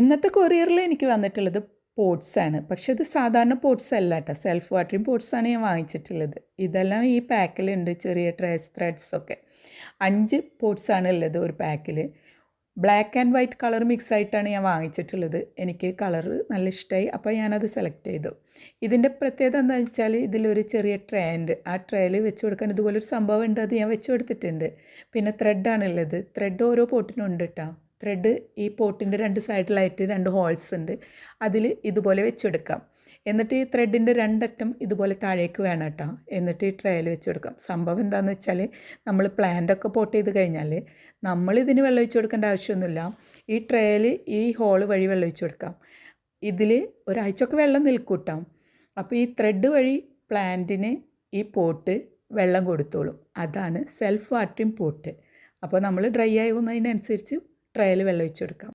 ഇന്നത്തെ കൊറിയറിൽ എനിക്ക് വന്നിട്ടുള്ളത് പോട്ട്സാണ് പക്ഷെ ഇത് സാധാരണ പോട്ട്സ് അല്ല കേട്ടോ സെൽഫ് വാട്ടറിങ് പോട്ട്സാണ് ഞാൻ വാങ്ങിച്ചിട്ടുള്ളത്. ഇതെല്ലാം ഈ പാക്കിലുണ്ട് ചെറിയ ട്രേസ് ത്രെഡ്സ് ഒക്കെ. അഞ്ച് പോട്ട്സാണ് ഉള്ളത് ഒരു പാക്കിൽ black and white colour mix ആയിട്ടാണ് ഞാൻ വാങ്ങിച്ചിട്ടുള്ളത്. എനിക്ക് കളർ നല്ല ഇഷ്ടമായി അപ്പോൾ ഞാനത് സെലക്ട് ചെയ്തു. ഇതിന്റെ പ്രത്യേകത എന്താണെന്ന് വെച്ചാൽ ഇതിലൊരു ചെറിയ ട്രേ ഉണ്ട് ആ ട്രേയിൽ വെച്ച് കൊടുക്കാൻ ഇതുപോലൊരു സംഭവം ഉണ്ട് അത് ഞാൻ വെച്ച് കൊടുത്തിട്ടുണ്ട്. പിന്നെ ത്രെഡാണുള്ളത് ത്രെഡ് ഓരോ പോട്ടിനും ഉണ്ട് കേട്ടോ ത്രെഡ് ഈ പോട്ടിന്റെ രണ്ട് സൈഡിലായിട്ട് രണ്ട് ഹോൾസ് ഉണ്ട്. അതിൽ ഇതുപോലെ വെച്ചെടുക്കാം. എന്നിട്ട് ഈ ത്രെഡിന്റെ രണ്ടറ്റം ഇതുപോലെ താഴേക്ക് വേണം കേട്ടോ. എന്നിട്ട് ഈ ട്രയൽ വെച്ചെടുക്കാം. സംഭവം എന്താണെന്ന് വെച്ചാൽ നമ്മൾ പ്ലാന്റൊക്കെ പോട്ട് ചെയ്ത് കഴിഞ്ഞാൽ നമ്മൾ ഇതിന് വെള്ളം ഒഴിച്ച് കൊടുക്കേണ്ട ആവശ്യമൊന്നുമില്ല. ഈ ട്രയൽ ഈ ഹോൾ വഴി വെള്ളം ഒഴിച്ച് കൊടുക്കാം. ഇതിൽ ഒരാഴ്ചയൊക്കെ വെള്ളം നിൽക്കൂട്ടാം അപ്പോൾ ഈ ത്രെഡ് വഴി പ്ലാന്റിന് ഈ പോട്ട് വെള്ളം കൊടുത്തോളും. അതാണ് സെൽഫ് വാട്ടറിങ് പോട്ട് അപ്പോൾ നമ്മൾ ഡ്രൈ ആകുന്നതിനനുസരിച്ച് ട്രേയിൽ വെള്ളം ഒഴിച്ച് കൊടുക്കാം.